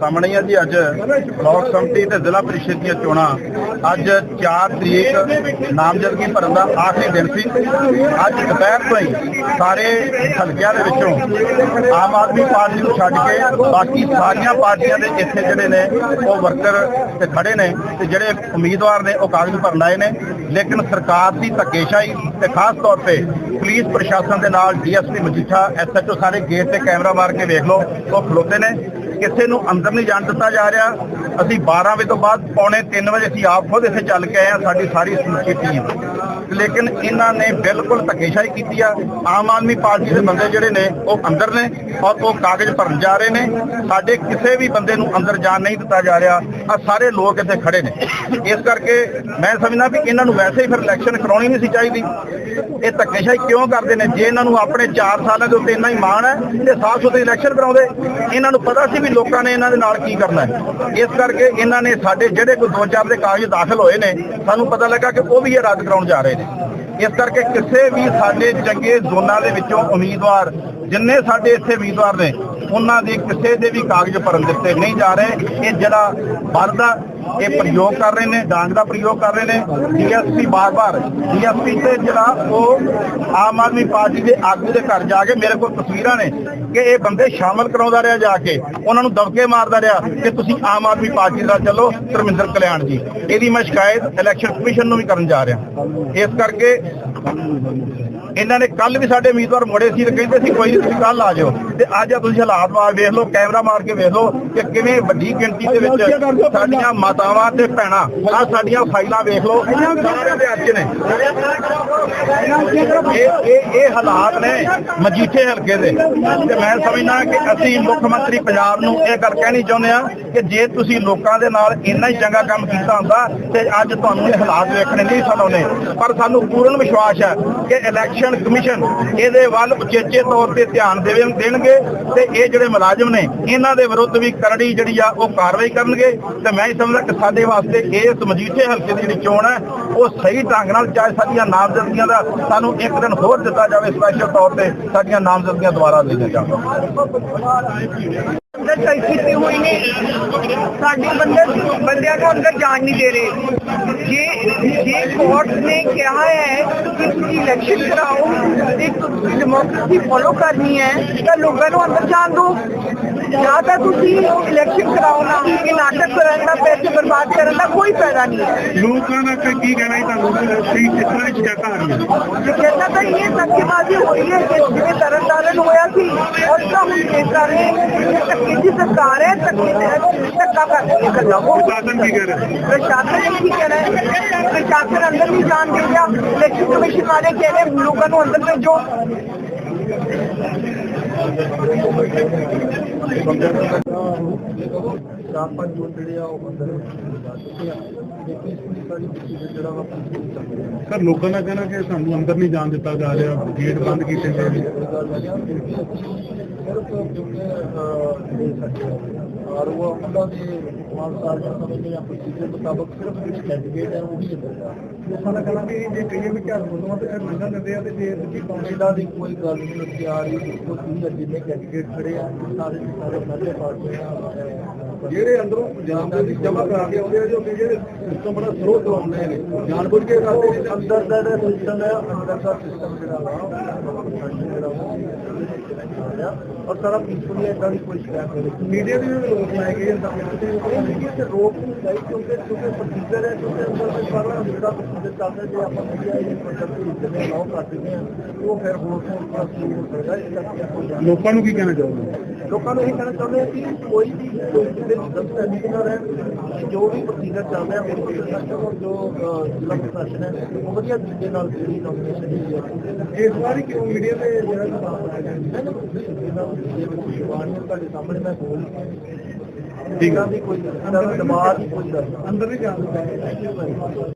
ਸਾਹਮਣੇ ਆ ਜੀ ਅੱਜ ਬਲਾਕ ਸੰਮਤੀ ਤੇ ਜ਼ਿਲ੍ਹਾ ਪਰਿਸ਼ਦ ਦੀਆਂ ਚੋਣਾਂ। ਅੱਜ 4 ਤਰੀਕ ਨਾਮਜ਼ਦਗੀ ਭਰਨ ਦਾ ਆਖਰੀ ਦਿਨ ਸੀ। ਅੱਜ ਦੁਪਹਿਰ ਤੋਂ ਹੀ ਸਾਰੇ ਹਲਕਿਆਂ ਦੇ ਵਿੱਚੋਂ ਆਮ ਆਦਮੀ ਪਾਰਟੀ ਨੂੰ ਛੱਡ ਕੇ ਬਾਕੀ ਸਾਰੀਆਂ ਪਾਰਟੀਆਂ ਦੇ ਇੱਥੇ ਜਿਹੜੇ ਨੇ, ਉਹ ਵਰਕਰ ਤੇ ਖੜੇ ਨੇ ਤੇ ਜਿਹੜੇ ਉਮੀਦਵਾਰ ਨੇ, ਉਹ ਕਾਗਜ਼ ਭਰਨ ਆਏ ਨੇ। ਲੇਕਿਨ ਸਰਕਾਰ ਦੀ ਧੱਕੇਸ਼ਾਹੀ ਤੇ ਖਾਸ ਤੌਰ ਤੇ ਪੁਲਿਸ ਪ੍ਰਸ਼ਾਸਨ ਦੇ ਨਾਲ ਡੀਐਸਪੀ ਮਜੀਠਾ ਐਸਐਚਓ ਸਾਰੇ ਗੇਟ ਤੇ ਕੈਮਰਾ ਮਾਰ ਕੇ ਵੇਖ ਲਓ, ਉਹ ਖਲੋਤੇ ਨੇ। ਕਿਸੇ ਨੂੰ ਅੰਦਰ ਨਹੀਂ ਜਾਣ ਦਿੱਤਾ ਜਾ ਰਿਹਾ। ਅਸੀਂ 12 ਵਜੇ ਤੋਂ ਬਾਅਦ ਪੌਣੇ 3 ਵਜੇ ਅਸੀਂ ਆਪ ਖੁਦ ਇੱਥੇ ਚੱਲ ਕੇ ਆਏ ਆ ਸਾਡੀ ਸਾਰੀ ਸਮੁੱਚੀ ਟੀਮ। ਲੇਕਿਨ ਇਹਨਾਂ ਨੇ ਬਿਲਕੁਲ ਧੱਕੇਸ਼ਾਹੀ ਕੀਤੀ ਆ। ਆਮ ਆਦਮੀ ਪਾਰਟੀ ਦੇ ਬੰਦੇ ਜਿਹੜੇ ਨੇ, ਉਹ ਅੰਦਰ ਨੇ ਔਰ ਉਹ ਕਾਗਜ਼ ਭਰਨ ਜਾ ਰਹੇ ਨੇ। ਸਾਡੇ ਕਿਸੇ ਵੀ ਬੰਦੇ ਨੂੰ ਅੰਦਰ ਜਾਣ ਨਹੀਂ ਦਿੱਤਾ ਜਾ ਰਿਹਾ। ਆ ਸਾਰੇ ਲੋਕ ਇੱਥੇ ਖੜੇ ਨੇ। ਇਸ ਕਰਕੇ ਮੈਂ ਸਮਝਦਾ ਵੀ ਇਹਨਾਂ ਨੂੰ ਵੈਸੇ ਹੀ ਫਿਰ ਇਲੈਕਸ਼ਨ ਕਰਾਉਣੀ ਨਹੀਂ ਸੀ ਚਾਹੀਦੀ। ਇਹ ਧੱਕੇਸ਼ਾਹੀ ਕਿਉਂ ਕਰਦੇ ਨੇ? ਜੇ ਇਹਨਾਂ ਨੂੰ ਆਪਣੇ 4 ਸਾਲਾਂ ਦੇ ਉੱਤੇ ਇੰਨਾ ਹੀ ਮਾਣ ਹੈ ਤੇ ਸਾਫ਼ ਸੁਥਰੀ ਇਲੈਕਸ਼ਨ ਕਰਾਉਂਦੇ, ਇਹਨਾਂ ਨੂੰ ਪਤਾ ਸੀ ਵੀ ਲੋਕਾਂ ਨੇ ਇਹਨਾਂ ਦੇ ਨਾਲ ਕੀ ਕਰਨਾ ਹੈ। ਇਸ ਕਰਕੇ ਇਹਨਾਂ ਨੇ ਸਾਡੇ ਜਿਹੜੇ ਕੋਈ ਦੋ ਚਾਰ ਦੇ ਕਾਗਜ਼ ਦਾਖਲ ਹੋਏ ਨੇ, ਸਾਨੂੰ ਪਤਾ ਲੱਗਾ ਕਿ ਉਹ ਵੀ ਇਹ ਰੱਦ ਕਰਾਉਣ ਜਾ ਰਹੇ ਨੇ। ਇਸ ਕਰਕੇ ਕਿਸੇ ਵੀ ਸਾਡੇ ਚੰਗੇ ਜ਼ੋਨਾਂ ਦੇ ਵਿੱਚੋਂ ਉਮੀਦਵਾਰ ਜਿੰਨੇ ਸਾਡੇ ਇੱਥੇ ਉਮੀਦਵਾਰ ਨੇ, ਉਹਨਾਂ ਦੇ ਕਿਸੇ ਦੇ ਵੀ ਕਾਗਜ਼ ਭਰਨ ਦਿੱਤੇ ਨਹੀਂ ਜਾ ਰਹੇ। ਇਹ ਜਿਹੜਾ ਬਣਦਾ ਇਹ ਪ੍ਰਯੋਗ ਕਰ ਰਹੇ ਨੇ, ਡਾਂਗ ਦਾ ਪ੍ਰਯੋਗ ਕਰ ਰਹੇ ਨੇ। ਡੀਐਸਪੀ ਬਾਰ-ਬਾਰ, ਡੀਐਸਪੀ ਤੇ ਜਿਹੜਾ ਉਹ ਆਮ ਆਦਮੀ ਪਾਰਟੀ ਦੇ ਆਗੂ ਦੇ ਘਰ ਜਾ ਕੇ ਮੇਰੇ ਕੋਲ ਤਸਵੀਰਾਂ ਨੇ ਕਿ ਇਹ ਬੰਦੇ ਸ਼ਾਮਲ ਕਰਾਉਂਦਾ ਰਿਹਾ ਜਾ ਕੇ। ਉਹਨਾਂ ਨੂੰ ਦਬਕੇ ਮਾਰਦਾ ਰਿਹਾ ਕਿ ਤੁਸੀਂ ਆਮ ਆਦਮੀ ਪਾਰਟੀ ਦਾ ਚੱਲੋ, ਧਰਮਿੰਦਰ ਕਲਿਆਣ ਜੀ। ਇਹਦੀ ਮੈਂ ਸ਼ਿਕਾਇਤ ਇਲੈਕਸ਼ਨ ਕਮਿਸ਼ਨ ਨੂੰ ਵੀ ਕਰਨ ਜਾ ਰਿਹਾ। ਇਸ ਕਰਕੇ ਇਹਨਾਂ ਨੇ ਕੱਲ ਵੀ ਸਾਡੇ ਉਮੀਦਵਾਰ ਮੋੜੇ ਸੀ ਤੇ ਕਹਿੰਦੇ ਸੀ ਕੋਈ ਨਹੀਂ ਤੁਸੀਂ ਕੱਲ ਆ ਜਾਓ। ਤੇ ਅੱਜ ਆ ਤੁਸੀਂ ਹਾਲਾਤ ਮਾਰ ਵੇਖ ਲਓ ਕੈਮਰਾ ਮਾਰ ਕੇ ਵੇਖ ਲਓ ਕਿ ਕਿਵੇਂ ਵੱਡੀ ਗਿਣਤੀ ਦੇ ਵਿੱਚ ਸਾਡੀਆਂ ਮਾਤਾਵਾਂ ਤੇ ਭੈਣਾਂ ਆ ਸਾਡੀਆਂ ਫਾਈਲਾਂ ਵੇਖ ਲਓ ਸਾਰਿਆਂ ਦੇ ਅੱਜ ਨੇ। ਇਹ ਇਹ ਇਹ ਹਾਲਾਤ ਨੇ ਮਜੀਠੇ ਹਲਕੇ ਦੇ। ਤੇ ਮੈਂ ਸਮਝਦਾ ਕਿ ਅਸੀਂ ਮੁੱਖ ਮੰਤਰੀ ਪੰਜਾਬ ਨੂੰ ਇਹ ਗੱਲ ਕਹਿਣੀ ਚਾਹੁੰਦੇ ਆ ਕਿ ਜੇ ਤੁਸੀਂ ਲੋਕਾਂ ਦੇ ਨਾਲ ਇੰਨਾ ਹੀ ਚੰਗਾ ਕੰਮ ਕੀਤਾ ਹੁੰਦਾ ਤੇ ਅੱਜ ਤੁਹਾਨੂੰ ਇਹ ਹਾਲਾਤ ਵੇਖਣੇ ਨਹੀਂ ਸਨ ਪਰ ਸਾਨੂੰ ਪੂਰਨ ਵਿਸ਼ਵਾਸ ਹੈ ਕਿ ਇਲੈਕਸ਼ਨ ਕਮਿਸ਼ਨ ਇਹਦੇ ਵੱਲ ਉਚੇਚੇ ਤੌਰ ਤੇ ਧਿਆਨ ਦੇਵੇ, ਦੇਣਗੇ ਤੇ ਇਹ ਜਿਹੜੇ ਮੁਲਾਜ਼ਮ ਨੇ, ਇਹਨਾਂ ਦੇ ਵਿਰੁੱਧ ਵੀ ਕਰੜੀ ਜਿਹੜੀ ਆ, ਉਹ ਕਾਰਵਾਈ ਕਰਨਗੇ। ਤੇ ਮੈਂ ਸਮਝਦਾ ਕਿ ਸਾਡੇ ਵਾਸਤੇ ਇਸ ਮਜੀਠੇ ਹਲਕੇ ਦੀ ਜਿਹੜੀ ਚੋਣ ਹੈ, ਉਹ ਸਹੀ ਢੰਗ ਨਾਲ ਚਾਹੇ ਸਾਡੀਆਂ ਨਾਮਜ਼ਦਗੀਆਂ ਦਾ ਸਾਨੂੰ ਇੱਕ ਦਿਨ ਹੋਰ ਦਿੱਤਾ ਜਾਵੇ ਸਪੈਸ਼ਲ ਤੌਰ ਤੇ ਸਾਡੀਆਂ ਨਾਮਜ਼ਦਗੀਆਂ ਦੁਬਾਰਾ ਲਈਆਂ ਜਾਣ। अंदर चल कितने हुए ने साढ़े बंदे बंदिया को अंदर जान नहीं दे रहे ये ये कोर्ट ने कहा है कि ਤੁਸੀਂ ਇਲੈਕਸ਼ਨ ਕਰਾਓ ਤੇ ਤੁਸੀਂ ਡੈਮੋਕ੍ਰੇਸੀ ਫੋਲੋ ਕਰਨੀ ਹੈ ਤਾਂ ਲੋਕਾਂ ਨੂੰ ਅੰਦਰ ਜਾਣ ਦਿਓ ਜਾਂ ਤਾਂ ਤੁਸੀਂ ਇਲੈਕਸ਼ਨ ਕਰਾਓ ਨਾ ਇਹ ਨਾਟਕ ਕਰਨ ਦਾ ਪੈਸੇ ਬਰਬਾਦ ਕਰਨ ਦਾ ਕੋਈ ਫਾਇਦਾ ਨਹੀਂ ਹੈ ਲੋਕਾਂ ਦਾ ਕੀ ਕੀ ਕਹਿਣਾ ਹੈ ਤੁਹਾਨੂੰ ਤੁਸੀਂ ਕਿਸ ਤਰ੍ਹਾਂ ਦੀ ਸ਼ਿਕਾਇਤਾਂ ਆ ਰਹੀਆਂ ਤੇ ਕਹਿੰਦਾ ਤਾਂ ਇਹ ਧੱਕੇਬਾਜ਼ੀ ਹੋਈ ਹੈ ਕਿ ਜਿਵੇਂ ਤਰਨਤਾਰਨ ਹੋਇਆ ਸੀ ਉਸ ਦਾ ਹੁਣ ਦੇਖ ਕਰ ਰਹੇ ਕਿ ਧੱਕੇ ਦੀ ਸਰਕਾਰ ਹੈ ਧੱਕੇ ਦੇ ਧੱਕਾ ਕਰਦੀ ਹੈ ਗੱਲਾਂ ਉਹ ਪ੍ਰਸ਼ਾਸਨ ਕੀ ਕਹਿ ਰਿਹਾ ਪ੍ਰਸ਼ਾਸਨ ਨੇ ਕੀ ਕਹਿਣਾ ਹੈ ਪ੍ਰਸ਼ਾਸਨ ਅੰਦਰ ਨਹੀਂ ਜਾਣ ਦੇ ਰਿਹਾ ਇਲੈਕਸ਼ਨ ਕਮਿਸ਼ਨ ਵਾਲੇ ਕਹਿ ਰਹੇ ਲੋਕਾਂ ਨੂੰ ਅੰਦਰ ਭੇਜੋ ਚਾਰ ਪੰਜ ਜੋ ਜਿਹੜੇ ਆ ਉਹ ਅੰਦਰ ਜਾ ਚੁੱਕੇ ਆ। ਲੇਕਿਨ ਇਸ ਦੀ ਸਾਡੀ ਪ੍ਰੋਸੀਜਰ ਜਿਹੜਾ ਵਾ ਪੂਰੀ ਚੱਲ ਰਿਹਾ ਸਰ ਲੋਕਾਂ ਦਾ ਕਹਿਣਾ ਕਿ ਸਾਨੂੰ ਅੰਦਰ ਨਹੀਂ ਜਾਣ ਦਿੱਤਾ ਜਾ ਰਿਹਾ ਗੇਟ ਬੰਦ ਕੀਤੇ ਗਏ ਨੇ। ਸਿਰਫ ਜਿਹੜੇ ਸਾਡੇ ਆਰਓ ਉਹਨਾਂ ਦੇ ਮਾਨ ਸਾਹਿਬ ਦਾ ਸਮਝਦੇ ਆ ਪ੍ਰੋਸੀਜਰ ਮੁਤਾਬਕ ਸਿਰਫ ਜਿਹੜੇ ਕੈਂਡੀਡੇਟ ਹੈ ਉਹ ਹੀ ਅੰਦਰ ਜਾ ਲੋਕਾਂ ਦਾ ਕਹਿਣਾ ਕਿ ਜੇ ਕਹੀਏ ਵੀ ਘਰ ਬੋਲਵਾ ਤੇ ਲੰਘਣ ਦਿੰਦੇ ਆ ਤੇ ਜੇ ਦੂਜੀ ਇਹਨਾਂ ਦੀ ਕੋਈ ਗੱਲ ਨਹੀਂ ਉੱਥੇ ਆ ਰਹੀ ਤੁਸੀਂ ਜਿੰਨੇ ਕੈਂਡੀਡੇਟ ਖੜੇ ਆ ਸਾਰੇ ਦੇ ਸਾਰੇ ਸਾਰੇ ਪਾਰਟੀਆਂ ਜਿਹੜੇ ਅੰਦਰੋਂ ਜਾਂਦੇ ਸੀ ਜਮਾ ਕਰਾ ਕੇ ਆਉਂਦੇ ਆ, ਜੋ ਜਿਹੜੇ ਸਿਸਟਮ ਬੜਾ ਸਲੋ ਚਲਾਉਂਦੇ ਨੇ ਜਾਣਬੁੱਝ ਕੇ ਕਰਦੇ ਅੰਦਰ ਦਾ ਸਿਸਟਮ ਹੈ, ਅੰਦਰ ਦਾ ਸਿਸਟਮ ਜਿਹੜਾ ਵਾ ਉਹ ਔਰ ਸਾਰਾ ਪੀਸਫੁਲੀ ਇਦਾਂ ਦੀ ਕੋਈ ਸ਼ਿਕਾਇਤ ਨਹੀਂ ਮੀਡੀਆ ਦੀ ਵੀ ਲੋਕ ਲਾਏ ਗਏ ਤਾਂ ਕਿ ਰੋਕ ਨਹੀਂ ਚਾਹੀ ਕਿਉਂਕਿ ਕਿਉਂਕਿ ਪ੍ਰੋਸੀਜਰ ਹੈ ਕਿਉਂਕਿ ਅੰਦਰ ਦੇ ਸਾਰਾ ਜਿਹੜਾ ਪ੍ਰੋਸੀਜਰ ਚੱਲਦਾ ਜੇ ਆਪਾਂ ਮੀਡੀਆ ਇਹ ਪ੍ਰੋਜੈਕਟ ਨੂੰ ਅਲਾਉ ਕਰ ਦਿੰਦੇ ਆ ਉਹ ਫਿਰ ਹੋਰ ਹੋਰ ਪ੍ਰੋਸੀਜਰ ਹੋ ਸਕਦਾ ਇਸ ਕਰਕੇ ਲੋਕਾਂ ਨੂੰ ਕੀ ਕਹਿਣਾ ਚਾਹੁੰਦੇ ਲੋਕਾਂ ਨੂੰ ਇਹ ਕਹਿਣਾ ਚਾਹੁੰਦੇ ਹਾਂ ਕਿ ਕੋਈ ਵੀ ਕੋਈ ਕਿਸੇ ਦੀ ਗਲਤ ਨਾ ਰਹੇ ਜੋ ਵੀ ਪ੍ਰੋਸੀਜਰ ਚੱਲ ਰਿਹਾ ਮੇਰੇ ਪ੍ਰਸ਼ਾਸਨ ਔਰ ਜੋ ਜ਼ਿਲ੍ਹਾ ਪ੍ਰਸ਼ਾਸਨ ਹੈ ਉਹ ਵਧੀਆ ਤਰੀਕੇ ਨਾਲ ਜਿਹੜੀ ਨੋਮੀਨੇਸ਼ਨ ਦੀ ਹੈ। ਇਸ ਵਾਰੀ ਕਿਉਂ ਮੀਡੀਆ ਤੇ ਜਿਹੜਾ ਤੁਹਾਡੇ ਸਾਹਮਣੇ ਮੈਂ ਬੋਲ ਠੀਕ ਇਹਨਾਂ ਦੀ ਕੋਈ ਇਹਨਾਂ ਦਾ ਦਬਾਅ ਦੀ ਕੋਈ ਅੰਦਰ ਨਹੀਂ। ਜਾਣ